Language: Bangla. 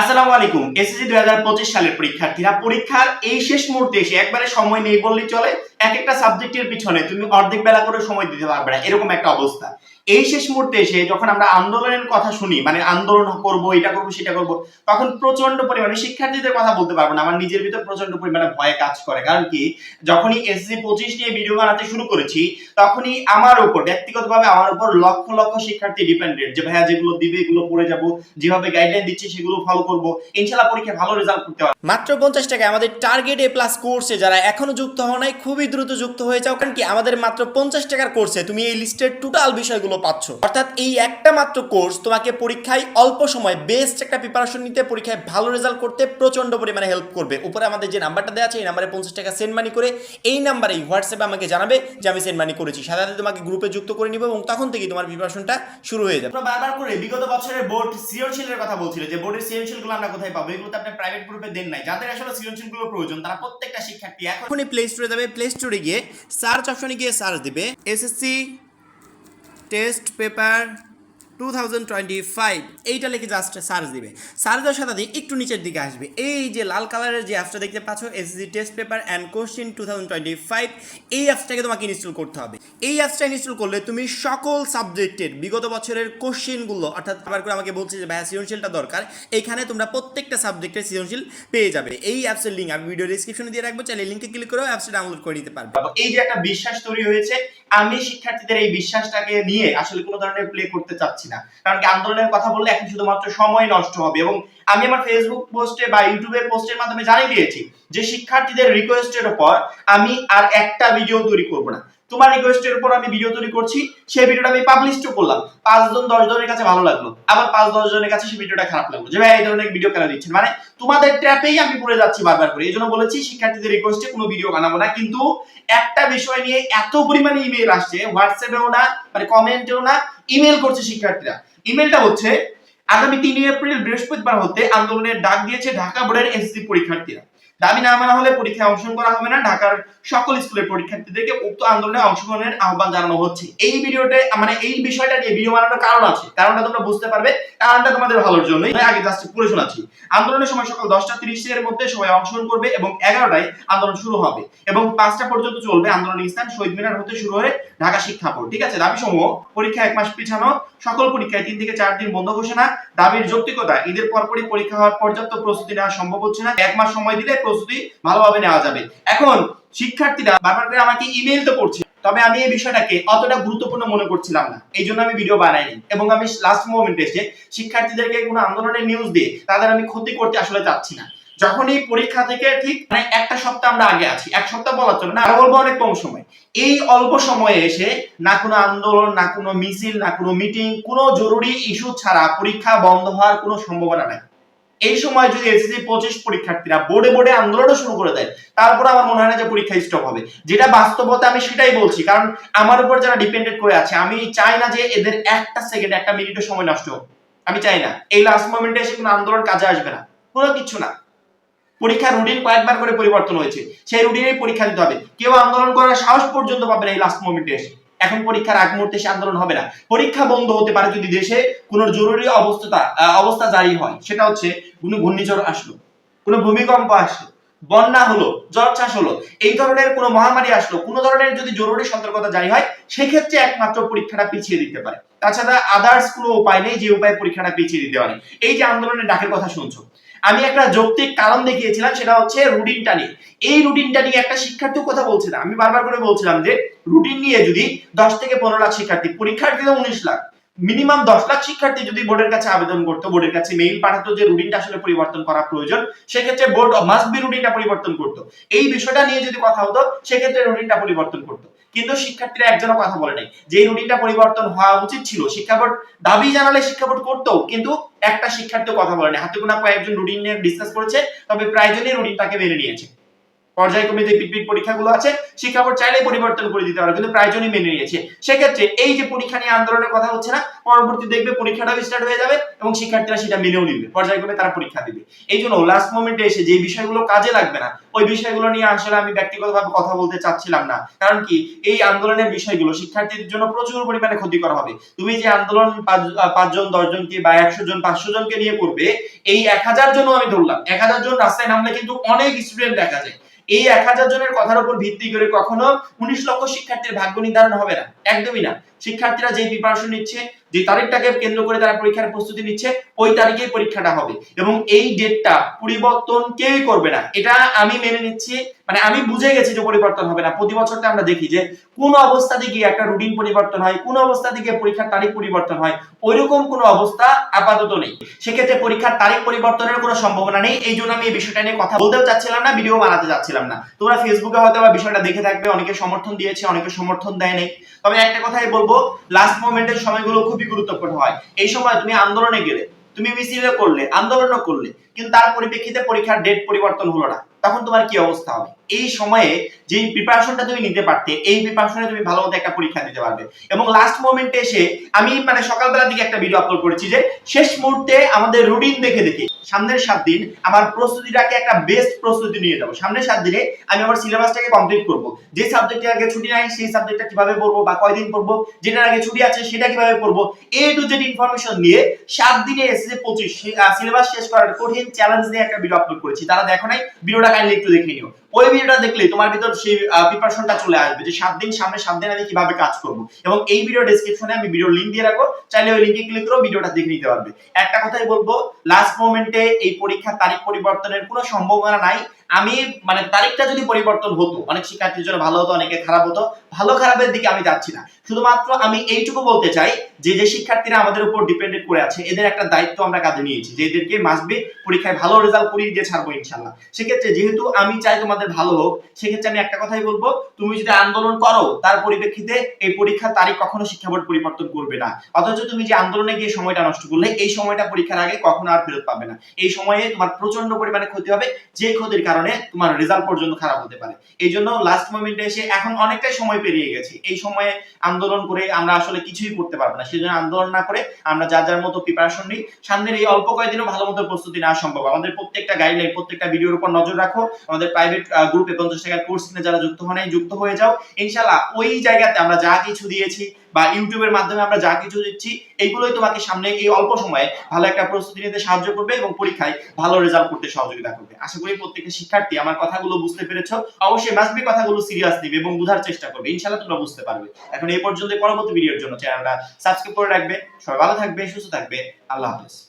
আসসালামু আলাইকুম। এসএসসি দুই হাজার পঁচিশ সালের পরীক্ষার্থীরা, পরীক্ষার এই শেষ মুহূর্তে এসে একবারে সময় নেই বললেই চলে। এক একটা সাবজেক্টের পিছনে তুমি অর্ধেক বেলা করে সময় দিতে পারবে না। এরকম একটা অবস্থা। এই শেষ মুহূর্তে এসে যখন আমরা আন্দোলনের কথা শুনি মানে আন্দোলন করব, এটা করব, সেটা করব, তখন প্রচণ্ড পরিমাণে শিক্ষার্থীদের কথা বলতে পারব না। আমার নিজের ভিতর প্রচণ্ড পরিমাণে ভয় কাজ করে। কারণ কি? যখনই এসএসসি পঁচিশ নিয়ে ভিডিও বানাতে শুরু করেছি, তখনই আমার উপর, ব্যক্তিগতভাবে আমার উপর লক্ষ লক্ষ শিক্ষার্থী ডিপেন্ডেন্ট যে, ভাইয়া, যেগুলো দিবে, এগুলো পড়ে যাব, যেভাবে গাইডলাইন দিচ্ছে, সেগুলো ফলো করব ইনশাআল্লাহ পরীক্ষায় ভালো রেজাল্ট করতে পারব। মাত্র পঞ্চাশ টাকা আমাদের টার্গেট এ প্লাস কোর্সে যারা এখনও যুক্ত হও নাই, খুবই দ্রুত যুক্ত হয়ে যাও। কারণ কি? আমাদের মাত্র পঞ্চাশ টাকার কোর্সে তুমি এই লিস্টের টোটাল বিষয়গুলো পাচ্ছ। অর্থাৎ এই একটা মাত্র কোর্স তোমাকে পরীক্ষায় অল্প সময় বেস্ট একটা প্রিপারেশন নিতে পরীক্ষায় ভালো রেজাল্ট করতে প্রচণ্ড পরিমাণে হেল্প করবে। উপরে আমাদের যে নাম্বারটা দেওয়া আছে এই নাম্বারে পঞ্চাশ টাকা সেন্ড মানি করে এই নাম্বারেই হোয়াটসঅ্যাপে আমাকে জানাবে যে আমি সেন্ড মানি করেছি। সাথে তোমাকে গ্রুপে যুক্ত করে নিব এবং তখন থেকেই তোমার প্রিপারেশনটা শুরু হয়ে যাবে। তোমরা বারবার করে বিগত বছরের বোর্ড সৃজনশীলের কথা বলছিল যে বোর্ডের সৃজনশীলগুলো আমরা কোথায় পাবো? এগুলো তো আপনি প্রাইভেট গ্রুপে দেন নাই। যাদের আসলে সৃজনশীলগুলো প্রয়োজন তারা প্রত্যেকটা শিক্ষার্থী এখন এখনই প্লে স্টোরে যাবে। প্লে স্টোরে গিয়ে সার্চ অপশনে গিয়ে সার্চ দিবে। SSC test paper two thousand twenty five এইটা লিখে জাস্ট সার্চ দিবে। সার্চ দেওয়ার সাথে একটু নিচের দিকে আসবে। এই যে লাল কালারের যে অ্যাপসটা দেখতে পাচ্ছ test paper and question two thousand twenty five এই অ্যাপসটাকে তোমাকে ইনস্টল করতে হবে। এই অ্যাপসটা ইনস্টল করলে তুমি সকল সাবজেক্টের বিগত বছরের অর্থাৎ আবার করে আমাকে বলছে যে, ভাইয়া, সৃজনশীলটা দরকার। এইখানে তোমরা প্রত্যেকটা সাবজেক্টের সৃজনশীল পেয়ে যাবে। এই অ্যাপসের লিঙ্ক আমি ভিডিও ডিসক্রিপশনে দিয়ে রাখব। চাইলে লিঙ্কে ক্লিক অ্যাপসটা ডাউনলোড করে নিতে পারবে। এই যে একটা বিশ্বাস তৈরি হয়েছে, আমি শিক্ষার্থীদের এই বিশ্বাসটাকে নিয়ে আসলে কোনো ধরনের প্লে করতে চাচ্ছি না। কারণ কি আন্দোলনের কথা বললে এখন শুধুমাত্র সময় নষ্ট হবে। এবং আমি আমার ফেসবুক পোস্টে বা ইউটিউবের পোস্টের মাধ্যমে জানিয়ে দিয়েছি যে শিক্ষার্থীদের রিকোয়েস্টের উপর আমি আর একটা ভিডিও তৈরি করব না। তোমার রিকোয়েস্টের উপর আমি ভিডিও তৈরি করছি, সেই ভিডিওটা আমি পাবলিশও করলাম। পাঁচজন দশ জনের কাছে ভালো লাগল। আবার পাঁচ দশ জনের কাছে সেই ভিডিওটা খারাপ লাগল। যে ভাই, এই ধরনের ভিডিও কেন দিচ্ছেন? মানে তোমাদের ট্র্যাপেই আমি পড়ে যাচ্ছি বারবার করে। এই জন্য বলেছি, শিক্ষার্থীদের রিকোয়েস্টে কোনো ভিডিও বানাবো না। কিন্তু একটা বিষয় নিয়ে এত পরিমাণে ইমেল আসছে হোয়াটসঅ্যাপেও না মানে কমেন্টেও না ইমেল করছে শিক্ষার্থীরা। ইমেলটা হচ্ছে, আগামী তিন এপ্রিল বৃহস্পতিবার হতে আন্দোলনের ডাক দিয়েছে ঢাকা বোর্ডের এসএসসি পরীক্ষার্থীরা। দাবি না মানা হলে পরীক্ষায় অংশগ্রহণ করা হবে না। ঢাকার সকল স্কুলের পরীক্ষার্থীদেরকে উক্ত আন্দোলনে অংশগ্রহণের আহ্বান জানানো হচ্ছে। এই ভিডিওতে মানে এই বিষয়টা নিয়ে ভিডিও বানানোর কারণ আছে। কারণটা তোমরা বুঝতে পারবে। কারণটা তোমাদের ভালোর জন্যই। আগে জাস্ট পড়ে শোনাচ্ছি। আন্দোলনের সময় সকাল দশটা তিরিশ এর মধ্যে সবাই অংশগ্রহণ করবে এবং এগারোটায় আন্দোলন শুরু হবে এবং পাঁচটা পর্যন্ত চলবে আন্দোলনের স্থান শহীদ মিনার হতে শুরু হয়ে ঢাকা শিক্ষা বোর্ড। ঠিক আছে? দাবি সমূহ পরীক্ষা এক মাস পিছানো, সকল পরীক্ষায় তিন থেকে চার দিন বন্ধ ঘোষণা, দাবির যৌক্তিকতা, ঈদের পরপরই পরীক্ষা হওয়ার পর্যাপ্ত প্রস্তুতি নেওয়া সম্ভব হচ্ছে না। এক মাস সময় দিলে প্রস্তুতি ভালোভাবে নেওয়া যাবে। এখন, শিক্ষার্থীরা বারবার করে আমাকে ইমেল তো করছে, তবে আমি এই বিষয়টাকে অতটা গুরুত্বপূর্ণ মনে করছিলাম না। এই জন্য আমি ভিডিও বানাইনি। এবং আমি লাস্ট মোমেন্টে এসে শিক্ষার্থীদেরকে কোনো আন্দোলনের নিউজ দিয়ে তাদের আমি ক্ষতি করতে আসলে চাচ্ছি না। যখন এই পরীক্ষা থেকে ঠিক মানে একটা সপ্তাহ আমরা আগে আছি, এক সপ্তাহ বলার জন্য না বলব অনেক কম সময়। এই অল্প সময়ে এসে না কোনো আন্দোলন, না কোনো মিছিল, না কোনো মিটিং কোনো জরুরি ইস্যু ছাড়া পরীক্ষা বন্ধ হওয়ার কোনো সম্ভাবনা নাই। এই সময় যদি এসএসসি পঁচিশ পরীক্ষার্থীরা বোর্ডে বোর্ডে আন্দোলনও শুরু করে দেয়, তারপর আমার মনে হয় না যে পরীক্ষা স্টপ হবে। যেটা বাস্তবতা আমি সেটাই বলছি, কারণ আমার উপর যারা ডিপেন্ডেন্ট করে আছে, আমি চাই না যে এদের একটা সেকেন্ড একটা মিনিটের সময় নষ্ট হোক। আমি চাই না। এই লাস্ট মোমেন্টে এসে কোনো আন্দোলন কাজে আসবে না। কোনো কিছু না। পরীক্ষার রুটিন কয়েকবার করে পরিবর্তন হয়েছে। সেই রুটিনেই পরীক্ষা দিতে হবে। কেউ আন্দোলন করার সাহস পর্যন্ত পাবে না এই লাস্ট মোমেন্টে এসে। এখন পরীক্ষার আগ মুহূর্তে এসে আন্দোলন হবে না। পরীক্ষা বন্ধ হতে পারে যদি দেশে কোনো জরুরি অবস্থা অবস্থা জারি হয়। সেটা হচ্ছে কোনো ঘূর্ণিঝড় আসলো, কোনো ভূমিকম্প আসলো, বন্যা হলো জ্বর চাষ হলো, এই ধরনের কোনো মহামারী আসলো, কোনো ধরনের যদি জরুরি সতর্কতা জারি হয়, সেক্ষেত্রে একমাত্র পরীক্ষাটা পিছিয়ে দিতে পারে। তাছাড়া আদার্স কোনো উপায় নেই যে উপায়ে পরীক্ষাটা পিছিয়ে দিতে পারে। এই যে আন্দোলনের ডাকের কথা শুনছো আমি একটা যৌক্তিক কারণ দেখিয়েছিলাম, সেটা হচ্ছে রুটিনটা নিয়ে। এই রুটিনটা নিয়ে একটা শিক্ষার্থীর কথা বলছে না আমি বারবার করে বলছিলাম যে, রুটিন নিয়ে যদি দশ থেকে পনেরো লাখ শিক্ষার্থী, পরীক্ষার্থী তো উনিশ লাখ, মিনিমাম দশ লাখ শিক্ষার্থী যদি বোর্ডের কাছে আবেদন করতো, বোর্ডের কাছে মেইল পাঠাতো যে রুটিনটা আসলে পরিবর্তন করা প্রয়োজন, সেক্ষেত্রে বোর্ড মাস্ট বি রুটিনটা পরিবর্তন করতো। এই বিষয়টা নিয়ে যদি কথা হতো, সেক্ষেত্রে রুটিনটা পরিবর্তন করতো। কিন্তু শিক্ষার্থীরা একজনও কথা বলে নাই। যে রুটিনটা পরিবর্তন হওয়া উচিত ছিল, শিক্ষা বোর্ড দাবি জানালে শিক্ষা বোর্ড করতো কিন্তু একটা শিক্ষার্থী কথা বলে নাই। হাতে গোনা কয়েকজন রুটিন নিয়ে ডিসকাস করেছে, তবে প্রায়জনই রুটিনটাকে মেনে নিয়েছে। পর্যায়ক্রমে যে পিটপিট পরীক্ষাগুলো আছে শিক্ষা বোর্ড চাইলেই পরিবর্তন করে দিতে পারে, কিন্তু প্রায়জনই মেনে নিয়েছে। সেক্ষেত্রে এই যে পরীক্ষা নিয়ে আন্দোলনের কথা হচ্ছে না, পরবর্তী দেখবে পরীক্ষাটাও স্টার্ট হয়ে যাবে এবং শিক্ষার্থীরা সেটা মেনেও নিবে। পর্যায়ক্রমে তারা পরীক্ষা দিবে। এই জন্য লাস্ট মোমেন্টে এসে যে বিষয়গুলো কাজে লাগবে না, ওই বিষয়গুলো নিয়ে আসলে আমি ব্যক্তিগতভাবে কথা বলতে চাচ্ছিলাম না। কারণ কি, এই আন্দোলনের বিষয়গুলো শিক্ষার্থীদের জন্য প্রচুর পরিমাণে ক্ষতিকর হবে। তুমি যে আন্দোলন পাঁচজন, দশজনকে বা একশো জন পাঁচশো জনকে নিয়ে করবে, এই এক হাজার জন আমি ধরলাম। এক হাজার জন রাস্তায় নামলে কিন্তু অনেক স্টুডেন্ট দেখা যায়। এই এক হাজার জনের কথার উপর ভিত্তি করে কখনো উনিশ লক্ষ শিক্ষার্থীর ভাগ্য নির্ধারণ হবে না। একদমই না। শিক্ষার্থীরা যে প্রিপারেশন নিচ্ছে যে তারিখটাকে কেন্দ্র করে তারা পরীক্ষার প্রস্তুতি নিচ্ছে, ওই তারিখেই পরীক্ষাটা হবে। এবং এই ডেটটা পরিবর্তন কেউই করবে না, এটা আমি মেনে নিচ্ছি মানে আমি বুঝে গেছি যে পরিবর্তন হবে না। প্রতি বছর আমরা দেখি যে কোন অবস্থাতে গিয়ে একটা রুটিন পরিবর্তন হয়, কোন অবস্থাতে গিয়ে পরীক্ষার তারিখ পরিবর্তন হয়, ওইরকম কোনো অবস্থা আপাতত নেই। সেক্ষেত্রে পরীক্ষার তারিখ পরিবর্তনের কোনো সম্ভাবনা নেই, এই জন্য আমি এই বিষয়টা নিয়ে কথা বলতেও চাচ্ছিলাম না ভিডিও বানাতে চাচ্ছিলাম না। তোমরা ফেসবুকে হয়তো বা বিষয়টা দেখে থাকবে, অনেকে সমর্থন দিয়েছে, অনেকে সমর্থন দেয়নি তবে একটা কথাই বলব লাস্ট মোমেন্টের সময়গুলো খুবই গুরুত্বপূর্ণ হয়। এই সময় তুমি আন্দোলনে গেলে, তুমি মিছিলে করলে, আন্দোলনও করলে, কিন্তু তার পরিপ্রেক্ষিতে পরীক্ষার ডেট পরিবর্তন হলো না। তখন তোমার কি অবস্থা হবে? এই সময়ে যে প্রিপারেশনটা তুমি নিতে পারতে, এই প্রিপারেশনে তুমি ভালো মতো একটা পরীক্ষা দিতে পারবে। এবং লাস্ট মোমেন্টে এসে আমি মানে সকালবেলা দিকে একটা ভিডিও আপলোড করেছি যে, শেষ মুহূর্তে আমাদের রুটিন দেখে দেখে, সামনের সাত দিন আমার প্রস্তুতিটাকে একটা বেস্ট প্রস্তুতি নিয়ে যাব। সামনের সাত দিনে আমি আমার সিলেবাসটাকে কমপ্লিট করব। যে সাবজেক্টের আগে ছুটি নাই, সেই সাবজেক্টটা কীভাবে পড়ব বা কয়দিন পড়ব, যেটার আগে ছুটি আছে সেটা কীভাবে পড়ব এ টু জেড ইনফরমেশন নিয়ে সাত দিনে এসএসসি পঁচিশ সিলেবাস শেষ করার কঠিন চ্যালেঞ্জ নিয়ে একটা ভিডিও আপলোড করেছি। তারা দেখো নাই ভিডিওটা কাইন্ডলি একটু দেখে নিও। ওই ভিডিওটা দেখলে তোমার ভিতর সেই প্রিপারেশনটা চলে আসবে যে সাত দিন সামনে, সাত দিন আমি কীভাবে কাজ করব। এবং এই ভিডিও ডেসক্রিপশনে আমি ভিডিও লিংক দিয়ে রাখব, চাইলে ওই লিংকে ক্লিক করে ভিডিওটা দেখে নিতে পারবে। একটা কথাই বলব লাস্ট মোমেন্টে এই পরীক্ষার তারিখ পরিবর্তনের কোনো সম্ভাবনা নাই। আমি মানে তারিখটা যদি পরিবর্তন হতো, অনেক শিক্ষার্থীর জন্য ভালো হতো অনেকে খারাপ হতো, ভালো খারাপের দিকে আমি যাচ্ছি না। শুধুমাত্র আমি এইটুকু বলতে চাই যে যে শিক্ষার্থীরা আমাদের উপর ডিপেন্ডেন্ট করে আছে, এদের একটা দায়িত্ব আমরা কাঁধে নিয়েছি যে, এদেরকে মাসবে পরীক্ষায় ভালো রেজাল্ট করিয়ে দিয়ে ছাড়বো ইনশাল্লাহ সেক্ষেত্রে যেহেতু আমি চাই তোমাদের ভালো হোক, সেক্ষেত্রে আমি একটা কথাই বলব, তুমি যদি আন্দোলন করো, তার পরিপ্রেক্ষিতে এই পরীক্ষার তারিখ কখনো শিক্ষা বোর্ড পরিবর্তন করবে না। অথচ তুমি যে আন্দোলনে গিয়ে সময়টা নষ্ট করলে, এই সময়টা পরীক্ষার আগে কখনো আর ফেরত পাবে না। এই সময়ে তোমার প্রচণ্ড পরিমাণে ক্ষতি হবে, যে ক্ষতির কারণে তোমার রেজাল্ট পর্যন্ত খারাপ হতে পারে। এই জন্য লাস্ট মোমেন্টে এসে এখন অনেকটাই সময় পেরিয়ে গেছে। এই সময়ে আন্দোলন করে আমরা আসলে কিছুই করতে পারব না। সেজন্য আন্দোলন না করে আমরা যার যার মতো প্রিপারেশন নিই। সামনের এই অল্প কয়েকদিনও ভালো মতো প্রস্তুতি নেওয়া সম্ভব। আমাদের প্রত্যেকটা গাইডলাইন প্রত্যেকটা ভিডিওর উপর নজর রাখো। আমাদের প্রাইভেট গ্রুপে পঞ্চাশ টাকার কোর্স কিনে যারা যুক্ত হয় যুক্ত হয়ে যাও। ইনশাল্লাহ ওই জায়গাতে আমরা যা কিছু দিয়েছি বা ইউটিউবের মাধ্যমে আমরা যা কিছু দিচ্ছি এইগুলোই তোমাকে সামনে এই অল্প সময়ে ভালো একটা প্রস্তুতি নিতে সাহায্য করবে এবং পরীক্ষায় ভালো রেজাল্ট করতে সহযোগিতা করবে। আশা করি প্রত্যেকটা শিক্ষার্থী আমার কথাগুলো বুঝতে পেরেছ। অবশ্যই মাসবি কথাগুলো সিরিয়াস নিবে এবং বোঝার চেষ্টা করবে। ইনশাল্লাহ তোমরা বুঝতে পারবে। এখন এই পর্যন্ত পরবর্তী ভিডিওর জন্য চ্যানেলটা সাবস্ক্রাইব করে রাখবে। সবাই ভালো থাকবে, সুস্থ থাকবে। আল্লাহ হাফেজ।